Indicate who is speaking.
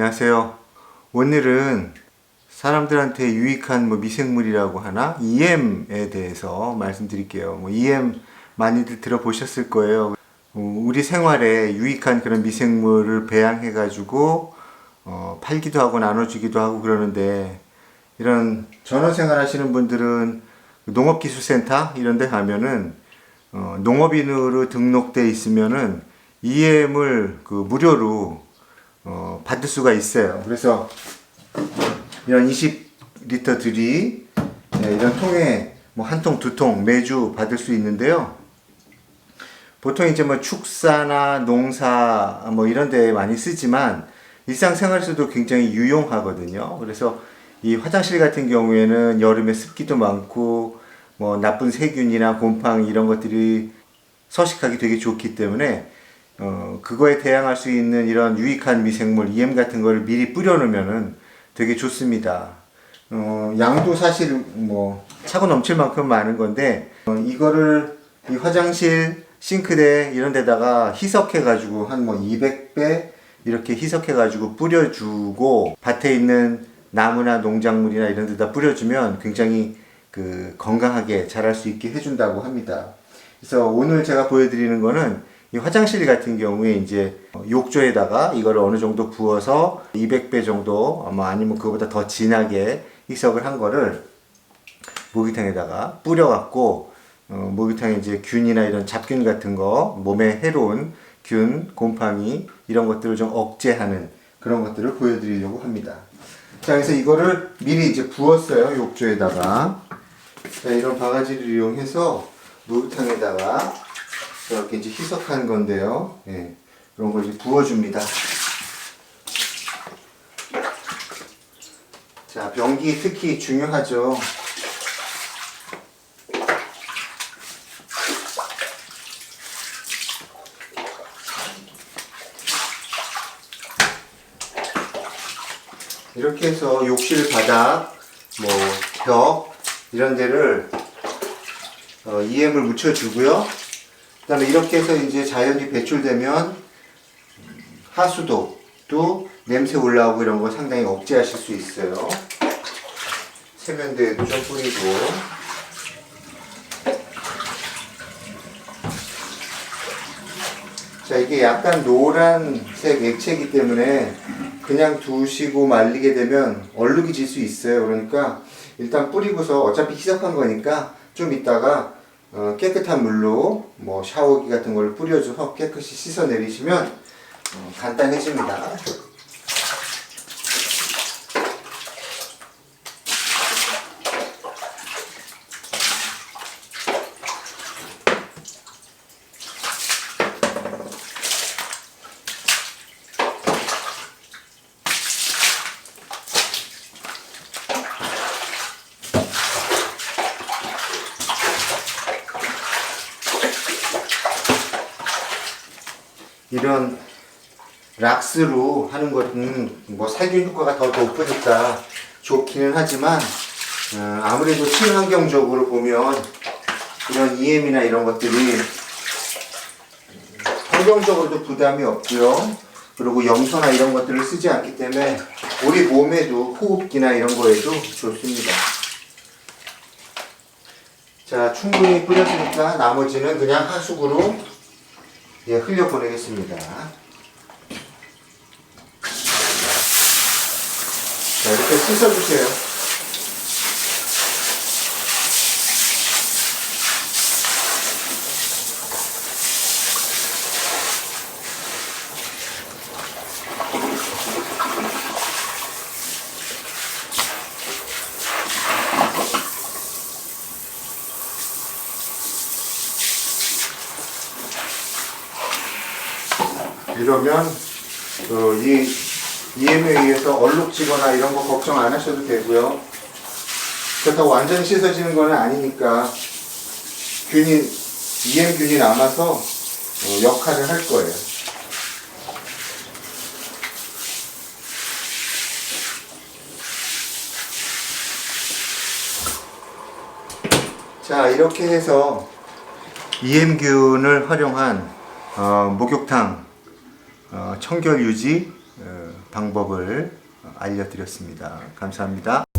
Speaker 1: 안녕하세요. 오늘은 사람들한테 유익한 뭐 미생물이라고 하나 EM에 대해서 말씀드릴게요. 뭐 EM 많이들 들어보셨을 거예요. 어, 우리 생활에 유익한 그런 미생물을 배양해 가지고 어, 팔기도 하고 나눠주기도 하고 그러는데 이런 전원 생활하시는 분들은 농업기술센터 이런 데 가면은 어, 농업인으로 등록돼 있으면은 EM을 그 무료로 어, 받을 수가 있어요. 그래서 이런 20리터들이 네, 이런 통에 뭐 한 통, 두 통 매주 받을 수 있는데요. 보통 이제 뭐 축사나 농사 뭐 이런 데 많이 쓰지만 일상생활에서도 굉장히 유용하거든요. 그래서 이 화장실 같은 경우에는 여름에 습기도 많고 뭐 나쁜 세균이나 곰팡이 이런 것들이 서식하기 되게 좋기 때문에 어, 그거에 대항할 수 있는 이런 유익한 미생물, EM 같은 거를 미리 뿌려놓으면은 되게 좋습니다. 어, 양도 사실 뭐 차고 넘칠 만큼 많은 건데 어, 이거를 이 화장실, 싱크대 이런 데다가 희석해가지고 한 뭐 200배 이렇게 희석해가지고 뿌려주고 밭에 있는 나무나 농작물이나 이런 데다 뿌려주면 굉장히 그 건강하게 자랄 수 있게 해준다고 합니다. 그래서 오늘 제가 보여드리는 거는 이 화장실 같은 경우에 이제 욕조에다가 이거를 어느 정도 부어서 200배 정도 아마 아니면 그거보다 더 진하게 희석을 한 거를 목욕탕에다가 뿌려갖고 어, 목욕탕에 이제 균이나 이런 잡균 같은 거 몸에 해로운 균, 곰팡이 이런 것들을 좀 억제하는 그런 것들을 보여드리려고 합니다. 자, 그래서 이거를 미리 이제 부었어요 욕조에다가 자, 이런 바가지를 이용해서 목욕탕에다가 이렇게 이제 희석한 건데요. 예, 이런 걸 이제 부어줍니다. 자, 변기 특히 중요하죠. 이렇게 해서 욕실 바닥, 뭐, 벽, 이런 데를 어, EM을 묻혀주고요. 그 다음에 이렇게 해서 이제 자연이 배출되면 하수도도 냄새 올라오고 이런 거 상당히 억제하실 수 있어요. 세면대에도 좀 뿌리고. 자, 이게 약간 노란색 액체이기 때문에 그냥 두시고 말리게 되면 얼룩이 질 수 있어요. 그러니까 일단 뿌리고서 어차피 희석한 거니까 좀 이따가 어, 깨끗한 물로 뭐 샤워기 같은 걸 뿌려줘서 깨끗이 씻어 내리시면 어, 간단해집니다. 이런 락스로 하는 것은 뭐 살균 효과가 더 높으니까 좋기는 하지만 어, 아무래도 친환경적으로 보면 이런 EM이나 이런 것들이 환경적으로도 부담이 없고요. 그리고 염소나 이런 것들을 쓰지 않기 때문에 우리 몸에도 호흡기나 이런 거에도 좋습니다. 자, 충분히 뿌렸으니까 나머지는 그냥 하수구로 예, 흘려 보내겠습니다. 자, 이렇게 씻어주세요. 이러면 어, 이 EM에 의해서 얼룩지거나 이런 거 걱정 안 하셔도 되고요. 그렇다고 완전히 씻어지는 건 아니니까 균이 EM 균이 남아서 어, 역할을 할 거예요. 자 이렇게 해서 EM균을 활용한 어, 목욕탕 어, 청결 유지 어, 방법을 알려드렸습니다. 감사합니다.